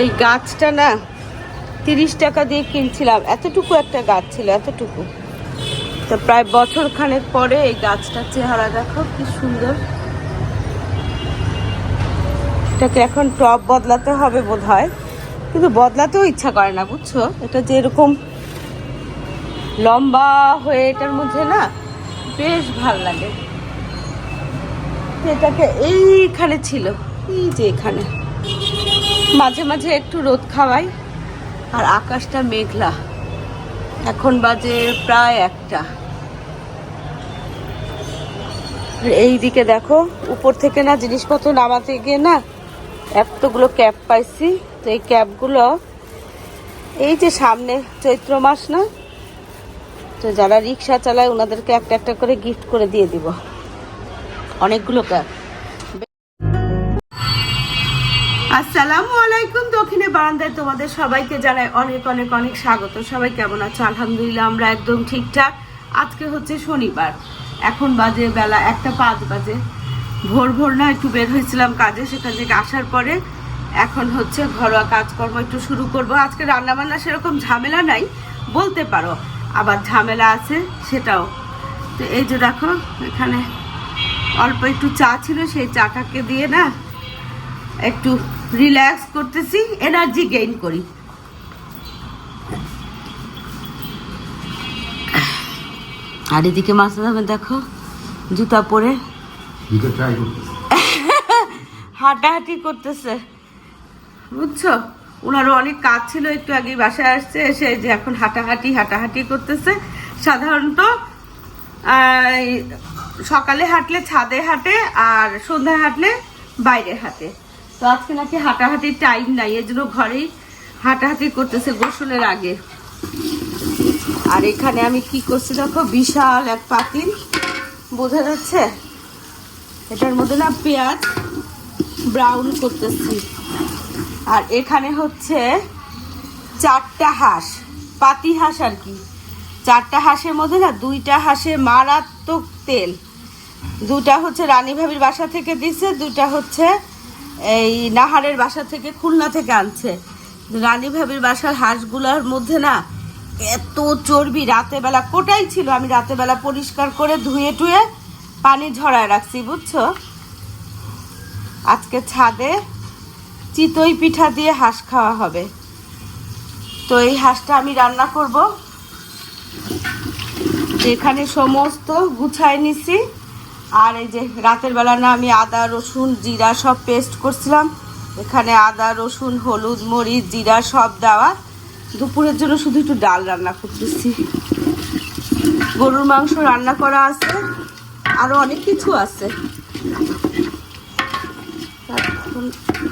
এই গাছটা না, তিরিশ টাকা দিয়ে কিনছিলাম। এতটুকু একটা গাছ ছিল, এতটুকু। তো প্রায় বছর খানেক পরে এই গাছটার চেহারা দেখো, কি সুন্দর। এটাকে এখন টপ বদলাতে হবে বোধ হয় কিন্তু বদলাতেও ইচ্ছা করে না, বুঝছ? এটা যেরকম লম্বা হয়ে এটার মধ্যে না, বেশ ভালো লাগে। এটাকে এইখানে ছিল, এই যে এখানে। মাঝে মাঝে একটু রোদ খাওয়াই। আর আকাশটা মেঘলা। এখন বাজে প্রায় একটা। এই দিকে দেখো, উপর থেকে না জিনিসপত্র নামাতে গিয়ে না এতগুলো ক্যাব পাইছি। তো এই ক্যাবগুলো এই যে সামনে চৈত্র মাস না, তো যারা রিক্সা চালায়, ওনাদেরকে একটা একটা করে গিফট করে দিয়ে দিব। অনেকগুলো ক্যাপ। আসসালামু আলাইকুম। দক্ষিণে বারান্দায় তোমাদের সবাইকে জানাই অনেক অনেক অনেক স্বাগত। সবাই কেমন আছো? আলহামদুলিল্লাহ, আমরা একদম ঠিকঠাক। আজকে হচ্ছে শনিবার। এখন বাজে বেলা একটা পাঁচ বাজে। ভোর ভোর না একটু বের হয়েছিলাম কাজে, সেখান থেকে আসার পরে এখন হচ্ছে ঘরোয়া কাজকর্ম একটু শুরু করব। আজকে রান্নাবান্না সেরকম ঝামেলা নাই, বলতে পারো। আবার ঝামেলা আছে সেটাও। তো এই যে দেখো, এখানে অল্প একটু চা ছিল, সেই চাটাকে দিয়ে না একটু রিল্যাক্স করতেছি এনার্জি গেইন করি। আর এদিকে মাসুদ আহমেদ দেখো জুতা পরে। হাঁটাহাঁটি করতেছে। বুঝছ? ওনারও অনেক কাজ ছিল একটু আগে বাসায় আসছে এসে যে এখন হাঁটাহাঁটি হাঁটাহাঁটি করতেছে। সাধারণত সকালে হাঁটলে ছাদে হাঁটে আর সন্ধ্যায় হাঁটলে বাইরে হাঁটে। তো আজকে নাকি হাঁটাহাঁটির টাইম নাই এর জন্য ঘরেই হাঁটাহাঁটি করতেছে গোসলের আগে। আর এখানে আমি কি করছি দেখো, বিশাল এক পাতিল, বোঝা যাচ্ছে? এটার মধ্যে না পেঁয়াজ ব্রাউন করতেছি। আর এখানে হচ্ছে চারটা হাঁস, পাতি হাঁস আর কি। চারটা হাঁসের মধ্যে না দুইটা হাঁসে মারাত্মক তেল। দুটা হচ্ছে রানী ভাবির বাসা থেকে দিছে দুটা হচ্ছে এই নাহারের বাসা থেকে খুলনা থেকে আনছে। রানী ভাবির বাসার হাঁসগুলোর মধ্যে না এত চর্বি, রাতে বেলা কোটাই ছিল। আমি রাতে বেলা পরিষ্কার করে ধুয়ে টুয়ে পানি ঝরায় রাখছি, বুঝছ? আজকে ছাদে চিতই পিঠা দিয়ে হাঁস খাওয়া হবে। তো এই হাঁসটা আমি রান্না করব। এখানে সমস্ত গুছায় নিছি। আর এই যে রাতের বেলা না আমি আদা, রসুন, জিরা সব পেস্ট করছিলাম। এখানে আদা, রসুন, হলুদ, মরিচ, জিরা সব দেওয়া। দুপুরের জন্য শুধু একটু ডাল রান্না করতেছি। গরুর মাংস রান্না করা আছে আরও অনেক কিছু আছে।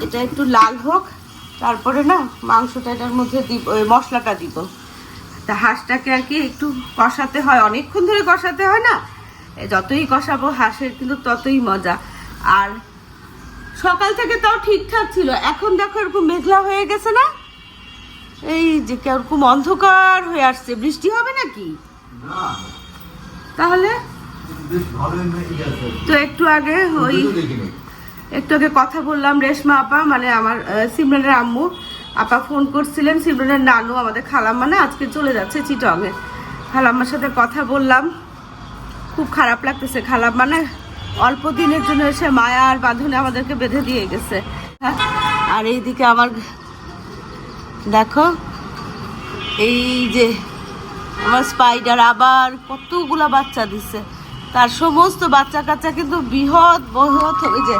এটা একটু লাল হোক, তারপরে না মাংসটা এটার মধ্যে দিব মশলাটা দিব। তা হাঁসটাকে আর কি একটু কষাতে হয়, অনেকক্ষণ ধরে কষাতে হয় না যতই কষাবো হাঁসের কিন্তু ততই মজা। আর সকাল থেকে তাও ঠিকঠাক ছিল। এখন দেখো এরকম মেঘলা হয়ে গেছে না? এই যে কীরকম অন্ধকার হয়ে আসছে। বৃষ্টি হবে নাকি? তাহলে? তো একটু আগে ওই একটু আগে কথা বললাম রেশমা আপা মানে আমার সিমরানের আম্মু। আপা ফোন করছিলেন সিমরানের নানু আমাদের খালাম্মা না আজকে চলে যাচ্ছে চিটংয়ে। খালাম্মার সাথে কথা বললাম। খুব খারাপ লাগতেছে, খারাপ মানে অল্প দিনের জন্য এসে মায়া আর বাঁধনে আমাদেরকে বেঁধে দিয়ে গেছে। হ্যাঁ আর এইদিকে আমার, দেখো, এই যে আমার স্পাইডার আবার কতগুলা বাচ্চা দিছে। তার সমস্ত বাচ্চা কাচ্চা কিন্তু বৃহৎ বৃহৎ ওই যে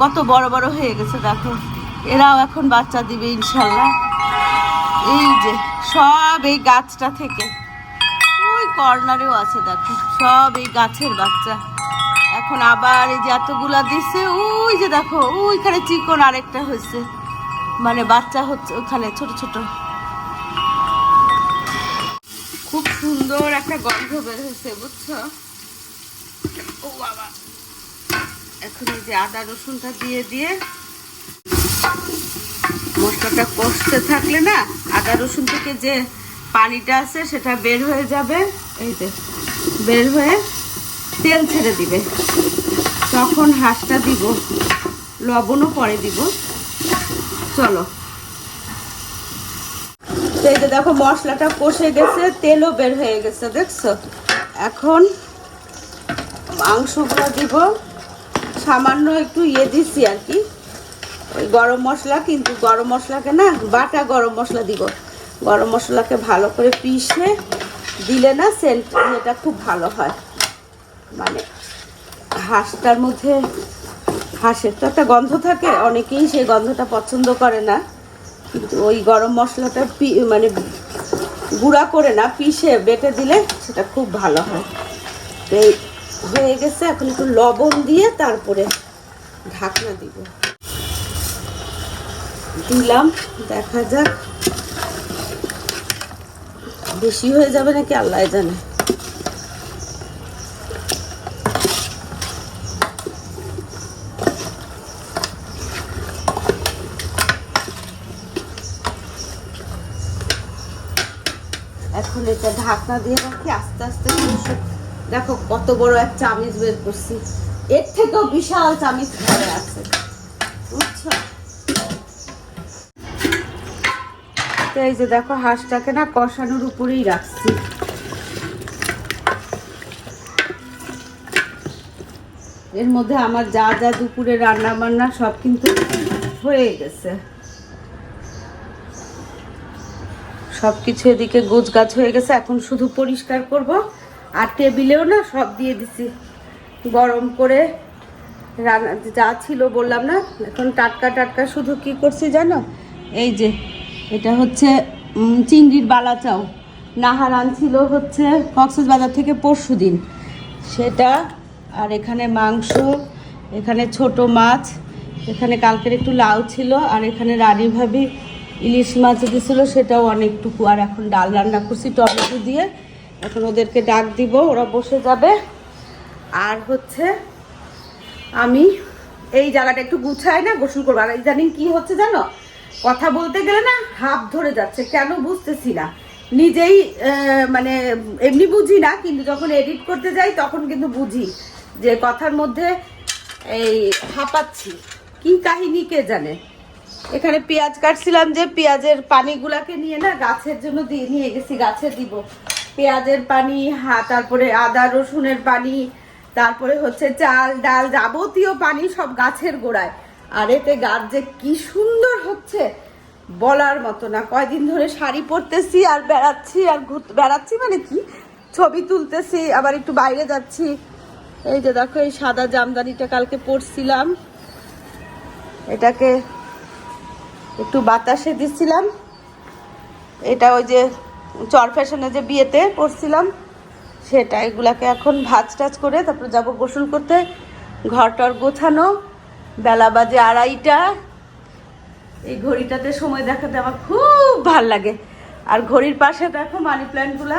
কত বড় বড় হয়ে গেছে, দেখো। এরাও এখন বাচ্চা দিবে ইনশাল্লাহ। এই যে সব এই গাছটা থেকে। কর্নারেও আছে, দেখো। সব এই গাছের বাচ্চা। এখন আবার এই যে এতগুলা দিছে, ওই যে দেখো, ওইখানে চিকন আরেকটা হয়েছে। মানে বাচ্চা হচ্ছে ওখানে, ছোট ছোট। খুব সুন্দর একটা গন্ধ বের হয়েছে, বুঝছ? ও বাবা। এখন এই যে আদা রসুনটা দিয়ে দিয়ে মশলাটা কষতে থাকলে না, আদা রসুন থেকে যে পানিটা আছে, সেটা বের হয়ে যাবে। এই যে, বের হয়ে তেল ছেড়ে দিবে। তখন হাঁসটা দিব, লবণও পরে দিব। চলো। এই যে দেখো, মশলাটা কষে গেছে, তেলও বের হয়ে গেছে, দেখছ? এখন মাংসগুলো দিব। সামান্য একটু ইয়ে দিছি আর কি। ওই গরম মশলা, কিন্তু গরম মশলাকে না, বাটা গরম মশলা দিব। গরম মশলাকে ভালো করে পিষে দিলে না সেন্ট এটা খুব ভালো হয়। মানে হাঁসটার মধ্যে হাঁসের তো একটা গন্ধ থাকে, অনেকেই সেই গন্ধটা পছন্দ করে না। কিন্তু ওই গরম মশলাটা পি- মানে গুঁড়া করে না, পিষে বেটে দিলে সেটা খুব ভালো হয়। তো এই হয়ে গেছে, এখন একটু লবণ দিয়ে তারপরে ঢাকনা দিব। দিলাম, দেখা যাক। বেশি হয়ে যাবে নাকি আল্লাহ জানে? এখন এটা ঢাকনা দিয়ে রাখি, আস্তে আস্তে দেখো কত বড় এক চামিচ বের করছি। এর থেকেও বিশাল চামিচ ঘরে আছে। বুঝছ? তো এই যে দেখো হাঁসটাকে না কষানোর উপরেই রাখছি। এর মধ্যে আমার যা যা দুপুরে রান্না বান্না সব কিন্তু হয়ে গেছে। সব কিছু এদিকে গোছ গাছ হয়ে গেছে। এখন শুধু পরিষ্কার করব আর টেবিলেও না সব দিয়ে দিছি। গরম করে রান্না যা ছিল বললাম না, এখন টাটকা টাটকা শুধু কি করছি জানো? এই যে এটা হচ্ছে চিংড়ির বালাচাও। নাহার আনছিল হচ্ছে কক্সেস বাজার থেকে পরশু দিন সেটা, আর এখানে মাংস, এখানে ছোট মাছ, এখানে কালকের একটু লাউ ছিল, আর এখানে রানী ভাবি ইলিশ মাছ দিয়েছিল সেটাও অনেকটুকু। আর এখন ডাল রান্না করছি টমেটো দিয়ে। এখন ওদেরকে ডাক দিব, ওরা বসে যাবে। আর হচ্ছে, আমি এই জায়গাটা একটু গুছাই না, গোসল করব। আর ইদানিং কি হচ্ছে জানো? কথা বলতে গেলে না হাফ ধরে যাচ্ছে, কেন বুঝতেছি না। নিজেই মানে এমনি বুঝি না, কিন্তু যখন এডিট করতে যাই তখন কিন্তু বুঝি যে কথার মধ্যে এই হাঁপাচ্ছি। কি কাহিনী কে জানে? এখানে পেঁয়াজ কাটছিলাম যে পেঁয়াজের পানিগুলাকে নিয়ে না গাছের জন্য দিয়ে নিয়ে গেছি, গাছে দিব। পেঁয়াজের পানি, হা, তারপরে আদা, রসুনের পানি, তারপরে হচ্ছে চাল, ডাল যাবতীয় পানি সব গাছের গোড়ায়। আর এতে গাছ যে কি সুন্দর হচ্ছে, বলার মতো না। কয়দিন ধরে শাড়ি পরতেছি আর বেড়াচ্ছি, আর ঘুরতে বেড়াচ্ছি মানে কি? ছবি তুলতেছি, আবার একটু বাইরে যাচ্ছি। এই যে দেখো, এই সাদা জামদানিটা কালকে পরছিলাম। এটাকে একটু বাতাসে দিচ্ছিলাম এটা ওই যে চর ফ্যাশনে যে বিয়েতে পরছিলাম, সেটা এগুলাকে এখন ভাজ টাজ করে তারপর যাব গোসল করতে ঘর টর গোছানো। বেলা বাজে আড়াইটা। এই ঘড়িটাতে সময় দেখাতে আমার খুব ভালো লাগে। আর ঘড়ির পাশে দেখো মানি প্ল্যান্টগুলা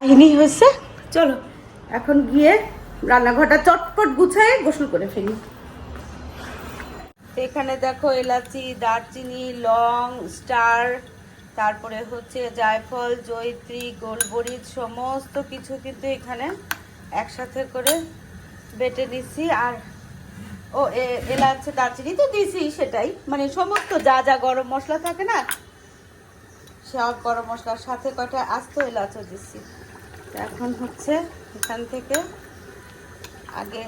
কাহিনী হয়েছে। চলো, এখন গিয়ে রান্নাঘরটা চটপট গুছায় গোসল করে ফেলি। এখানে দেখো এলাচি, দারচিনি, লং, স্টার, তারপরে হচ্ছে জায়ফল, জয়ত্রী, গোলমরিচ, সমস্ত কিছু কিন্তু এখানে একসাথে করে বেটে নিচ্ছি। আর ও এলাচ দারচিনি। তো দিছি সেটাই। মানে সমস্ত যা যা গরম মশলা থাকে না, সব গরম মশলার সাথে কটা আস্ত এলাচও দিচ্ছি তো এখন হচ্ছে এখান থেকে আগে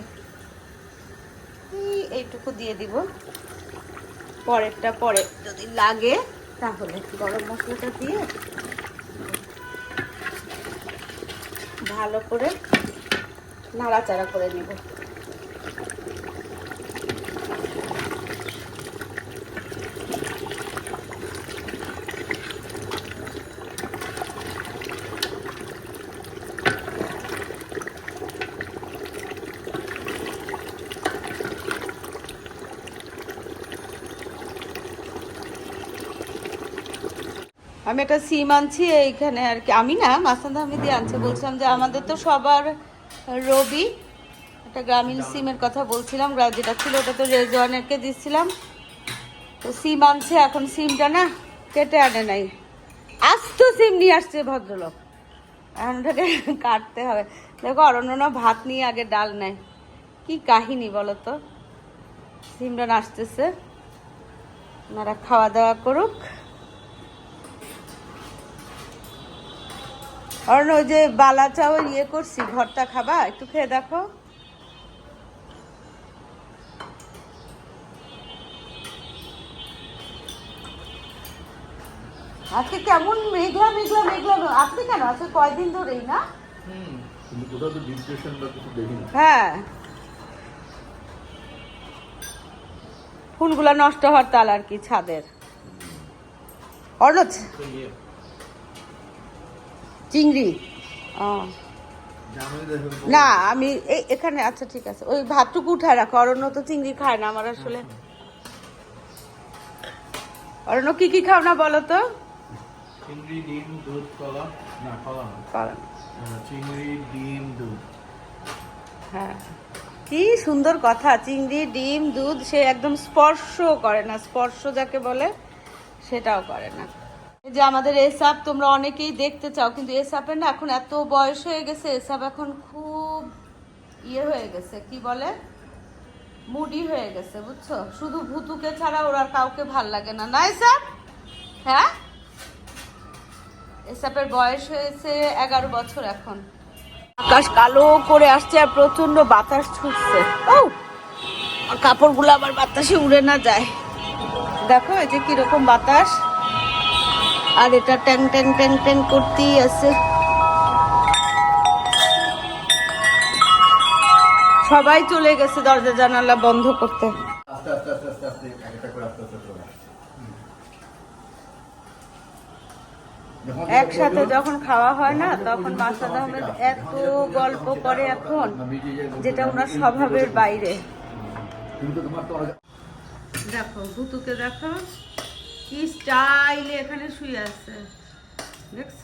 এইটুকু দিয়ে দিব। পরেরটা পরে যদি লাগে, তাহলে গরম মশলাটা দিয়ে ভালো করে নাড়াচাড়া করে নিব। আমি একটা সিম আনছি, এইখানে আর কি। আমি না মাসান দিয়ে আনছে। বলছিলাম যে আমাদের তো সবার রবি, একটা গ্রামীণ সিমের কথা বলছিলাম যেটা ছিল ওটা তো রেজওয়ানেরকে দিচ্ছিলাম। তো সিম আনছে, এখন সিমটা না কেটে আনে নাই। আস্ত সিম নিয়ে আসছে ভদ্রলোক। এখন ওটাকে কাটতে হবে। দেখো অরণ্য না ভাত নিয়ে আগে ডাল নেয়। কি কাহিনী বলো তো? সিমরান আসতেছে ওনারা খাওয়া দাওয়া করুক। অরণ ওই যে বালা চাও ইয়ে করছি ভর্তা খাবা? একটু খেয়ে দেখো। আজকে কেমন মেঘলা মেঘলা মেঘলা আপনি কেন? আজকে কয়দিন ধরেই না? হ্যাঁ। ফুলগুলা নষ্ট হওয়ার তাল আর কি ছাদের। অর্ণব চিংড়ি। ও। না আমি এই এখানে আচ্ছা ঠিক আছে। ওই ভাতটুকু উঠায় রাখো। অরণ্য তো চিংড়ি খায় না আমার আসলে। অরণ্য কি কি খাও না বলো তো? চিংড়ি ডিম দুধ কলা। না কলা না। পারো না। আহ, চিংড়ি ডিম দুধ। হ্যাঁ। কি সুন্দর কথা। চিংড়ি ডিম দুধ সে একদম স্পর্শ করে না। স্পর্শ যাকে বলে সেটাও করে না। যে আমাদের এসাপ তোমরা অনেকেই দেখতে চাও, কিন্তু এসাপের না এখন এত বয়স হয়ে গেছে এসাপ এখন খুব ইয়ে হয়ে গেছে, কি বলে? মুডি হয়ে গেছে, বুঝছ? শুধু ভুতুকে ছাড়া ওর কাউকে ভালো লাগে না। না এসাপ হ্যাঁ? এসাপের বয়স হয়েছে এগারো বছর এখন। আকাশ কালো করে আসছে আর প্রচণ্ড বাতাস ছুটছে। ও কাপড়গুলো আবার বাতাসে উড়ে না যায়। দেখো এই যে কীরকম বাতাস। আর এটা ট্যাং ট্যাং ট্যাং ট্যাং করতেই আছে। সবাই চলে গেছে দরজা জানালা বন্ধ করতে। একসাথে যখন খাওয়া হয় না তখন মাসাদ আহমেদ এত গল্প করে এখন যেটা ওনার স্বভাবের বাইরে। দেখো ভুতুকে দেখো। কি স্টাইলে এখানে শুয়ে আছে। দেখছ?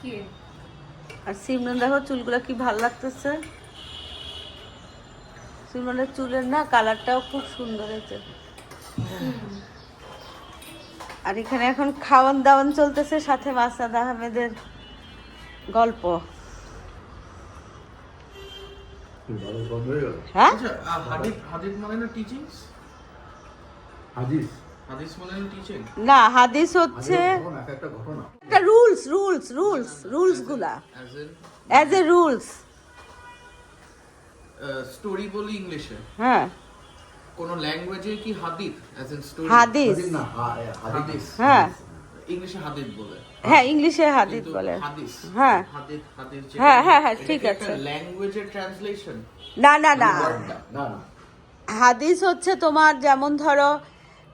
কি? আর সিমরন দেখো চুলগুলো কি ভালো লাগতেছে? সিমরনের চুলের না কালারটাও খুব সুন্দর হয়েছে। আর এখানে এখন খাওয়ান দাওয়ান চলতেছে সাথে মাসাদ আহমেদের গল্প। হয়ে। হ্যাঁ? আচ্ছা হাদিস হাদিস মানে না টিচিংস হাদিস হাদিস মানে না হাদিস হচ্ছে একটা রুলস রুলস রুলস রুলসগুলা। অ্যাজ এ রুলস স্টোরি বলি ইংলিশে। হ্যাঁ। কোন ল্যাঙ্গুয়েজে কি হাদিস? অ্যাজ এন স্টোরি হাদিস। না হাদিস। হাদিস। হ্যাঁ। ইংলিশে হাদিস বলে। হ্যাঁ ইংলিশে হাদিস বলে। হাদিস। হ্যাঁ। হাদিস হাদিস হ্যাঁ, হ্যাঁ, হ্যাঁ, ঠিক আছে। ল্যাঙ্গুয়েজের ট্রান্সলেশন না। না না না না। হাদিস হচ্ছে তোমার যেমন ধরো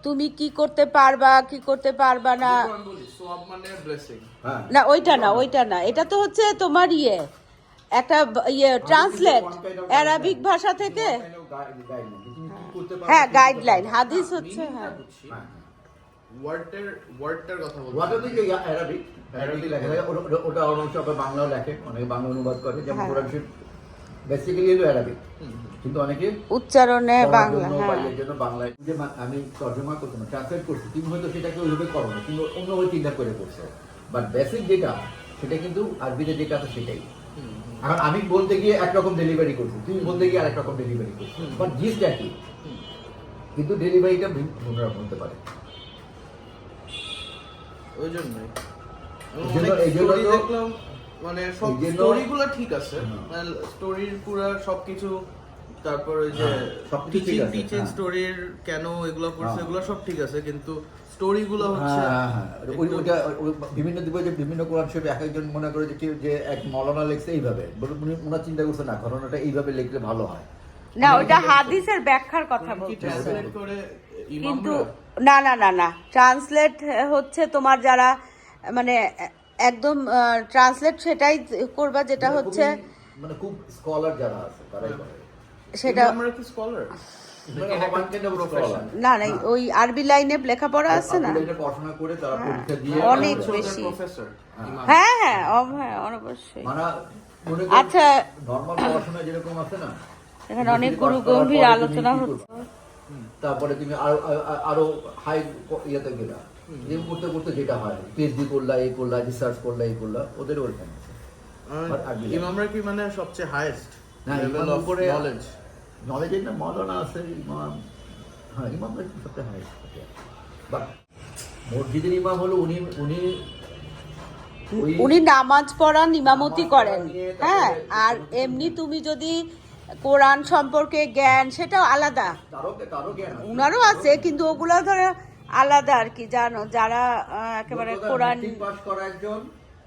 তুমি কি করতে পারবা কি করতে পারবা না? মানে ব্লেসিং হ্যাঁ। না ওইটা না ওইটা না। এটা তো হচ্ছে তোমার ইয়ে একটা ইয়ে ট্রান্সলেট অ্যারাবিক ভাষা থেকে। হ্যাঁ। গাইডলাইন হাদিস হচ্ছে হ্যাঁ। ওয়ার্ডের ওয়ার্ডটার কথা বলছি। ওয়াটা থেকে অ্যারাবিক অ্যারাবিক লেখা। থাকে ওটা- অনেক বাংলাও লেখে অনেকে বাংলা অনুবাদ করে। যেমন হ্যাঁ। কোরআন শরীফ বেসিক্যালি হলো অ্যারাবিক। কিন্তু অনেকে উচ্চারণে বাংলা জন্য হ্যাঁ। বাংলায় যে আমি তর্জমা করছি না ট্রান্সলেট করছি। তুমি হয়তো সেটাকে ওইভাবে করো না কিন্তু অন্যভাবে চিন্তা করে করছ। বাট বেসিক যেটা সেটা কিন্তু আরবিতে যেটা আছে সেটাই। এখন আমি বলতে গিয়ে একরকম ডেলিভারি করছি তুমি বলতে গিয়ে আরেক রকম ডেলিভারি করছ বাট জিনিস একই। কিন্তু ডেলিভারিটা ভিন্ন রকম হতে পারে। ওই জন্যই। মানে সব স্টোরিগুলো ঠিক আছে। স্টোরির পুরা সবকিছু তারপর ওই যে হ্যাঁ, টিচিং টিচিং হ্যাঁ। স্টোরির কেন এগুলো করছে হ্যাঁ। এগুলো সব ঠিক আছে কিন্তু স্টোরিগুলো হচ্ছে হ্যাঁ, হ্যাঁ, হ্যাঁ। ওই- একটু- ওইটা বিভিন্ন দিবে যে বিভিন্ন কোরআন শরীফ এক একজন মনে করে যে যে এক মৌলানা লিখছে এইভাবে। উনি ওনার চিন্তা করছে না ঘটনাটা এইভাবে লিখলে ভালো হয়। না ওইটা হাদিসের ব্যাখ্যার কথা উনি কি বলতেছে ট্রান্সলেট করে কিন্তু না না না না। ট্রান্সলেট হচ্ছে তোমার যারা মানে একদম ট্রান্সলেট সেটাই করবা যেটা মানে হচ্ছে মানে খুব স্কলার যারা আছে তারাই করে। সেটা মানে। না না ওই আরবি লাইনে লেখাপড়া আছে না? পড়াশোনা করে তারা পরীক্ষা দিয়ে অনেক বেশি। হ্যাঁ। হ্যাঁ হ্যাঁ অবশ্যই মানে আচ্ছা। নর্মাল পড়াশোনা যেরকম আছে না? এখানে অনেক গুরু গম্ভীর আলোচনা হচ্ছে। তারপরে তুমি আরও আরও হাই ইয়েতে গেলা। যে করতে করতে যেটা হয় পিএইচডি করলা এই করলা রিসার্চ করলা এই করলা ওদের ওইখানে। ইমামরা কি মানে সবচেয়ে হাইয়েস্ট লেভেল অফ নলেজ নলেজের না মৌলানা আছে ইমাম হ্যাঁ হাই বাট মসজিদের ইমাম হলো উনি উনি উনি নামাজ পড়ান ইমামতি করেন। হ্যাঁ আর এমনি তুমি যদি কোরআন সম্পর্কে জ্ঞান সেটাও আলাদা। উনারও আছে কিন্তু ওগুলো ধরো আলাদা আর কি জানো যারা একেবারে কোরআন পাস করা একজন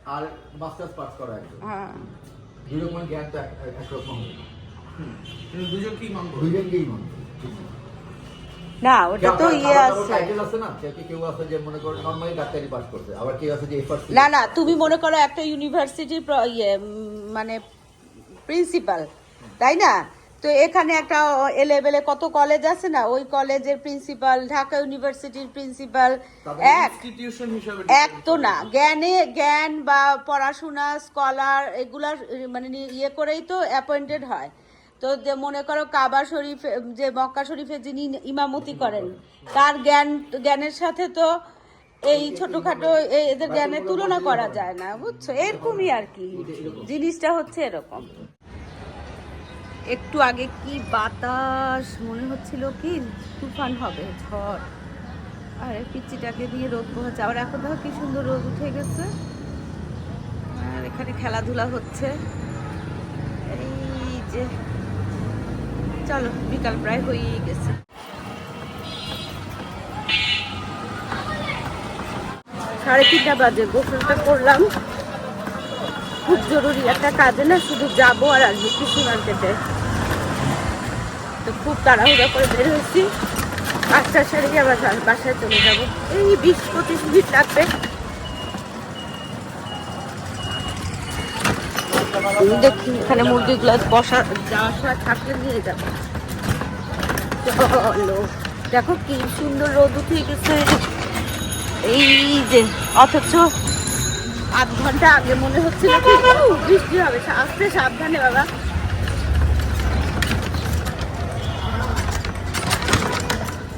আর মাস্টার্স পাস করা একজন। হ্যাঁ। দুই রকম জ্ঞান তো এক- এক- একরকম না ওটা তো ইয়ে আছে। না? কেউ কেউ আছে যে মনে করো নর্মালি ডাক্তারি পাস করছে? আবার কেউ আছে যে এফার্ট না না তুমি মনে করো একটা ইউনিভার্সিটির ইয়ে মানে প্রিন্সিপাল তাই না? তো এখানে একটা এ লেভেলে কত কলেজ আছে না? ওই কলেজের প্রিন্সিপাল ঢাকা ইউনিভার্সিটির প্রিন্সিপাল এক এক তো না জ্ঞানে জ্ঞান বা পড়াশোনা স্কলার এগুলার মানে ইয়ে করেই তো অ্যাপয়েন্টেড হয়। তো যে মনে করো কাবা শরীফ, যে মক্কা শরীফে যিনি ইমামতি করেন, তার জ্ঞান, জ্ঞানের সাথে তো এই ছোটখাটো এদের জ্ঞানের তুলনা করা যায় না, বুঝছ? এরকমই আর কি। জিনিসটা হচ্ছে এরকম। একটু আগে কি বাতাস, মনে হচ্ছিল কি তুফান হবে, ঝড়। আর এই পিচ্চিটাকে দিয়ে রোদ পোহাচ্ছে। আবার এখন দেখো কি সুন্দর রোদ উঠে গেছে। আর এখানে খেলাধুলা হচ্ছে। এই যে চলো, বিকাল প্রায় হয়েই গেছে। সাড়ে তিনটা বাজে, গোসলটা করলাম। খুব জরুরি একটা কাজে না, শুধু যাব আর আসব কৃষি মার্কেটে। তো খুব তাড়াহুড়া করে বের হয়েছি। আটটার সাড়ে আবার বাসায় চলে যাব। এই বিশ পঁচিশ মিনিট লাগবে। দেখি, এখানে মুরগিগুলো বসা সময় থাকলে নিয়ে যাব। চলো, দেখো কি সুন্দর রোদ উঠে গেছে। এই যে, অথচ আধ ঘণ্টা আগে মনে হচ্ছিল কি বৃষ্টি হবে। আসতে সাবধানে বাবা।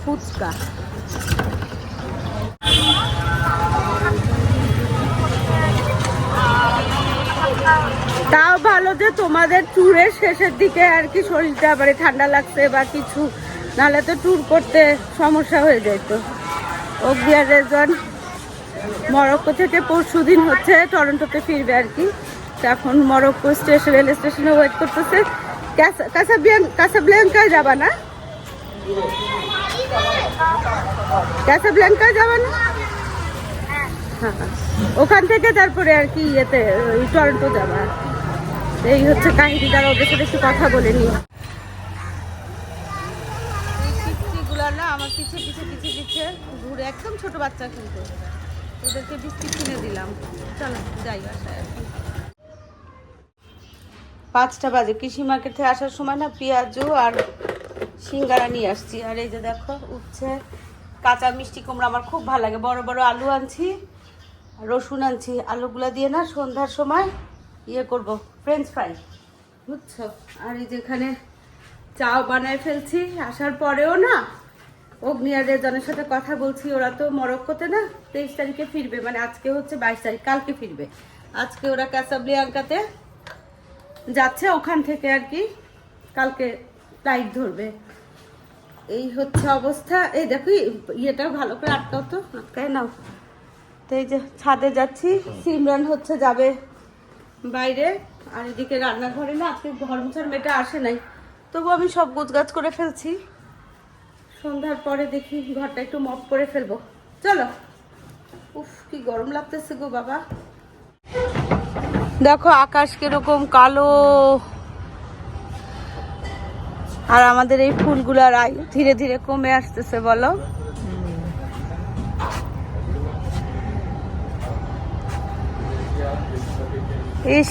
ফুচকা। তাও ভালো যে তোমাদের ট্যুরের শেষের দিকে আর কি শরীরটা মানে ঠান্ডা লাগছে বা কিছু, নাহলে তো ট্যুর করতে সমস্যা হয়ে যেত। অগ্রিয়া রেজন মরক্কো থেকে পরশু দিন হচ্ছে টরন্টোতে ফিরবে আর কি। এখন মরক্কো স্টেশন রেল স্টেশনে ওয়েট করতেছে। কাসাব্লেঙ্কায় যাবা না? ক্যাসাব্ল্যাঙ্কা যাবা না? হ্যাঁ ওখান থেকে তারপরে আর কি ইয়েতে টরন্টো যাবা। এই হচ্ছে কাহিনী তারা ওদের সাথে একটু কথা বলে নি না আমার ঘুরে একদম বাচ্চা ওদেরকে কিনে দিলাম। চলো, যাই। পাঁচটা বাজে। কৃষি মার্কেট আসার সময় না পেঁয়াজু আর সিঙ্গারা নিয়ে আসছি। আর এই যে দেখো, উচ্ছে, কাঁচা মিষ্টি কুমড়া আমার খুব ভালো লাগে। বড় বড় আলু আনছি, রসুন আনছি। আলুগুলা দিয়ে না সন্ধ্যার সময় ইয়ে করব ফ্রেঞ্চ ফ্রাই বুঝছ? আর এই যেখানে চা বানায় ফেলছি আসার পরেও না অগ্নি আর রেজনের সাথে কথা বলছি ওরা তো মরক্কোতে না তেইশ তারিখে ফিরবে মানে আজকে হচ্ছে বাইশ তারিখ কালকে ফিরবে। আজকে ওরা ক্যাসাবলিয়াঙ্কাতে যাচ্ছে ওখান থেকে আর কি কালকে ফ্লাইট ধরবে। এই হচ্ছে অবস্থা। এই দেখো ইয়েটা ভালো করে আটকাও তো আটকায় নাও। তো এই যে ছাদে যাচ্ছি সিমরান হচ্ছে যাবে বাইরে, আর এদিকে রান্নাঘরে না আজকে ঘর মোছার মেয়েটা আসে নাই। তবু আমি সব গোছগাছ করে ফেলছি। সন্ধ্যার পরে দেখি ঘরটা একটু মপ করে ফেলব। চলো। উফ, কি গরম লাগতেছে গো বাবা। দেখো আকাশ কীরকম কালো। আর আমাদের এই ফুলগুলার আয়ু ধীরে ধীরে কমে আসতেছে, বলো। ইস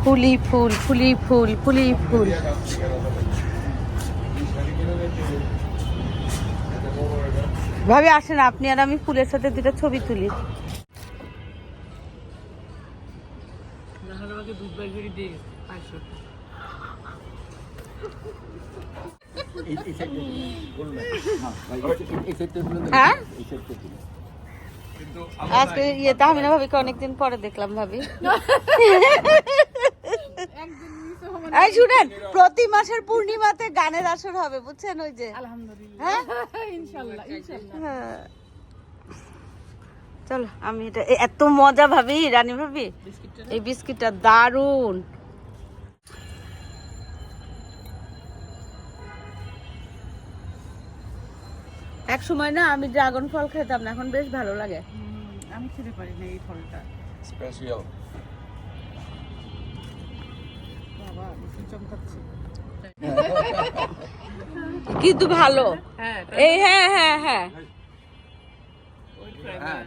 ফুলি ফুল ফুলি ফুল ফুলি ফুল ভাবে আসেন আপনি আর আমি ফুলের সাথে দুটো ছবি তুলি হ্যাঁ আজকে ইয়ে তাহমিনা ভাবিকে অনেকদিন পরে দেখলাম ভাবি। এই শুনেন প্রতি মাসের পূর্ণিমাতে গানের আসর হবে বুঝছেন ওই যে। হ্যাঁ? হ্যাঁ। চলো আমি এটা এত মজা ভাবি রানী ভাবি। এই বিস্কিটটা দারুণ এক সময় না আমি ড্রাগন ফল খেতাম না এখন বেশ ভালো লাগে। আমি খেতে পারি না এই ফলটা। স্পেশাল বাবা চমকাচ্ছে। কিন্তু ভালো। এই হ্যাঁ হ্যাঁ হ্যাঁ। হ্যাঁ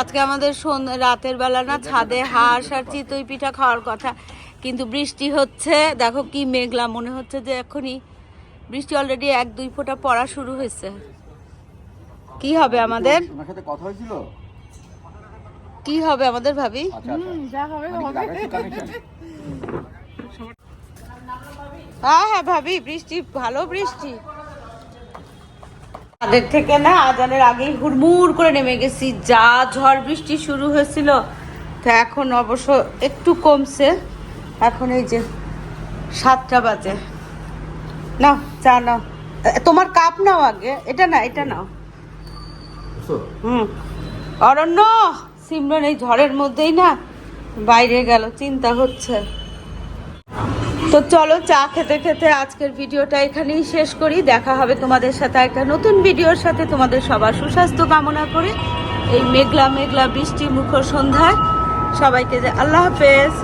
আজকে আমাদের সন্ধ্যা রাতের বেলা না ছাদে হাঁস আর চিতই পিঠা খাওয়ার কথা কিন্তু বৃষ্টি হচ্ছে দেখো কি মেঘলা মনে হচ্ছে যে এখনই বৃষ্টি অলরেডি এক দুই ফোঁটা পড়া শুরু হয়েছে। কি হবে আমাদের? সাথে কথা হয়েছিল? কি হবে আমাদের ভাবি? আচ্ছা আচ্ছা। যা হবে মানে? হ্যাঁ হ্যাঁ ভাবি বৃষ্টি ভালো বৃষ্টি। তাদের থেকে না আজানের আগেই হুড়মুড় করে নেমে গেছি। যা ঝড় বৃষ্টি শুরু হয়েছিল তো এখন অবশ্য একটু কমছে। এখন এই যে সাতটা বাজে। নাও চা নাও। তোমার কাপ নাও আগে এটা না এটা নাও। হুম। অরণ্য সিমরন এই ঝড়ের মধ্যেই না বাইরে গেল চিন্তা হচ্ছে। তো চলো চা খেতে খেতে আজকের ভিডিওটা এখানেই শেষ করি। দেখা হবে তোমাদের সাথে একটা নতুন ভিডিওর সাথে। তোমাদের সবার সুস্বাস্থ্য কামনা করে। এই মেঘলা মেঘলা বৃষ্টি মুখর সন্ধ্যায় সবাইকে যে আল্লাহ হাফেজ।